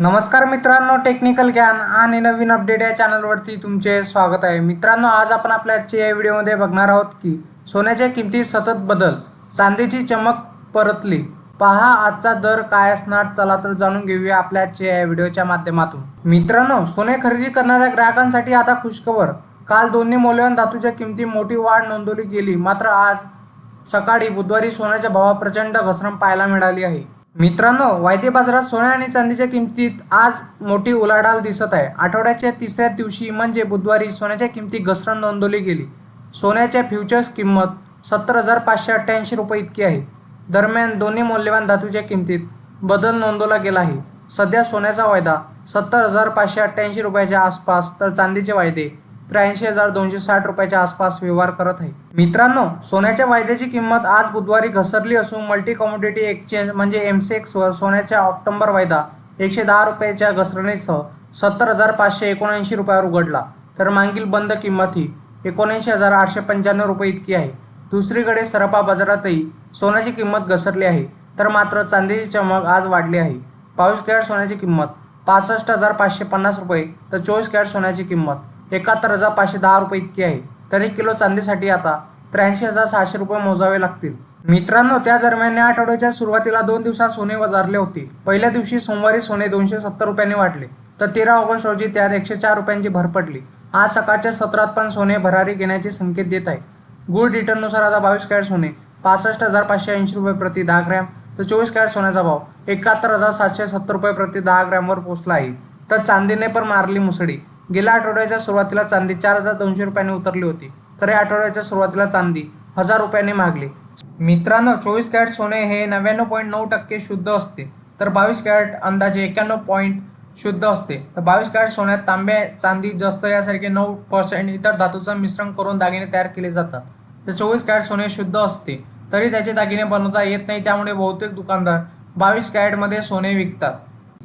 नमस्कार मित्रांनो टेक्निकल ज्ञान आणि नवीन अपडेट या चॅनलवरती तुमचे स्वागत आहे. मित्रांनो आज आपण आपल्या आजच्या या व्हिडिओमध्ये बघणार आहोत की सोन्याच्या किमतीत सतत बदल चांदीची चमक परतली. पहा आजचा दर काय असणार चला तर जाणून घेऊया आपल्या आजच्या या व्हिडिओच्या माध्यमातून. मित्रांनो सोने खरेदी करणाऱ्या ग्राहकांसाठी आता खुशखबर. काल दोन्ही मौल्यवान धातूच्या किमती मोठी वाढ नोंदवली गेली. मात्र आज सकाळी बुधवारी सोन्याच्या भावात प्रचंड घसरण पाहायला मिळाली आहे. मित्रांनो वायदे बाजारात सोन्या आणि चांदीच्या किमतीत आज मोठी उलाढाल दिसत आहे. आठवड्याच्या तिसऱ्या दिवशी म्हणजे बुधवारी सोन्याच्या किमती घसरण नोंदवली गेली. सोन्याच्या फ्युचर्स किंमत सत्तर हजार पाचशे अठ्ठ्याऐंशी रुपये इतकी आहे. दरम्यान दोन्ही मौल्यवान धातूच्या किमतीत बदल नोंदवला गेला आहे. सध्या सोन्याचा वायदा सत्तर हजार पाचशे अठ्ठ्याऐंशी रुपयाच्या आसपास तर चांदीचे वायदे त्र्याऐंशी हजार दोनशे साठ रुपयाच्या आसपास व्यवहार करत आहे. मित्रांनो सोन्याच्या वायद्याची किंमत आज बुधवारी घसरली असून मल्टी कमोडिटी एक्सचेंज म्हणजे एमसेक्स वर सोन्याच्या ऑक्टोबर वायदा एकशे दहा रुपयाच्या घसरणीसह सत्तर हजार पाचशे एकोणऐंशी रुपयावर उघडला. तर मागील बंद किंमत ही एकोणऐंशी हजार आठशे पंच्याण्णव रुपये इतकी आहे. दुसरीकडे सरपा बाजारातही सोन्याची किंमत घसरली आहे. तर मात्र चांदीची चमक आज वाढली आहे. बावीस कॅरेट सोन्याची किंमत पासष्ट हजार पाचशे पन्नास रुपये तर चोवीस कॅरेट सोन्याची किंमत एकाहत्तर हजार पाचशे दहा रुपये इतकी आहे. तर एक किलो चांदीसाठी आता त्र्याऐंशी हजार सहाशे रुपये मोजावे लागतील. मित्रांनो त्या दरम्यान या आठवड्याच्या सुरुवातीला दोन दिवसात सोने वधारले होते. पहिल्या दिवशी सोमवारी सोने दोनशे सत्तर रुपयांनी वाढले. तर तेरा ऑगस्ट रोजी त्यात एकशे चार रुपयांची भर पडली. आज सकाळच्या सत्रात पण सोने भरारी घेण्याचे संकेत देत आहे. गुड रिटर्ननुसार आता बावीस कॅरेट सोने पासष्ट हजार पाचशे ऐंशी रुपये प्रति दहा ग्रॅम तर चोवीस कॅरेट सोन्याचा भाव एकाहत्तर हजार सातशे सत्तर रुपये प्रति दहा ग्रॅमवर पोहोचला आहे. तर चांदीने पण मारली मुसडी. गेल्या आठवड्याच्या सुरुवातीला चांदी चार हजार दोनशे रुपयांनी उतरली होती. तर या आठवड्याच्या सुरुवातीला चांदी हजार रुपयांनी मागली. मित्रांनो चोवीस कॅरेट सोने हे नव्याण्णव पॉईंट नऊ टक्के शुद्ध असते. तर बावीस कॅरेट अंदाजे एक्क्याण्णव पॉईंट शुद्ध असते. तर बावीस कॅरेट सोन्यात तांबे चांदी जस्त यासारखे नऊ पर्सेंट इतर धातूचं मिश्रण करून दागिने तयार केले जातात. तर चोवीस कॅरेट सोने शुद्ध असते. तरी त्याचे दागिने बनवता येत नाही त्यामुळे बहुतेक दुकानदार बावीस कॅरेटमध्ये सोने विकतात.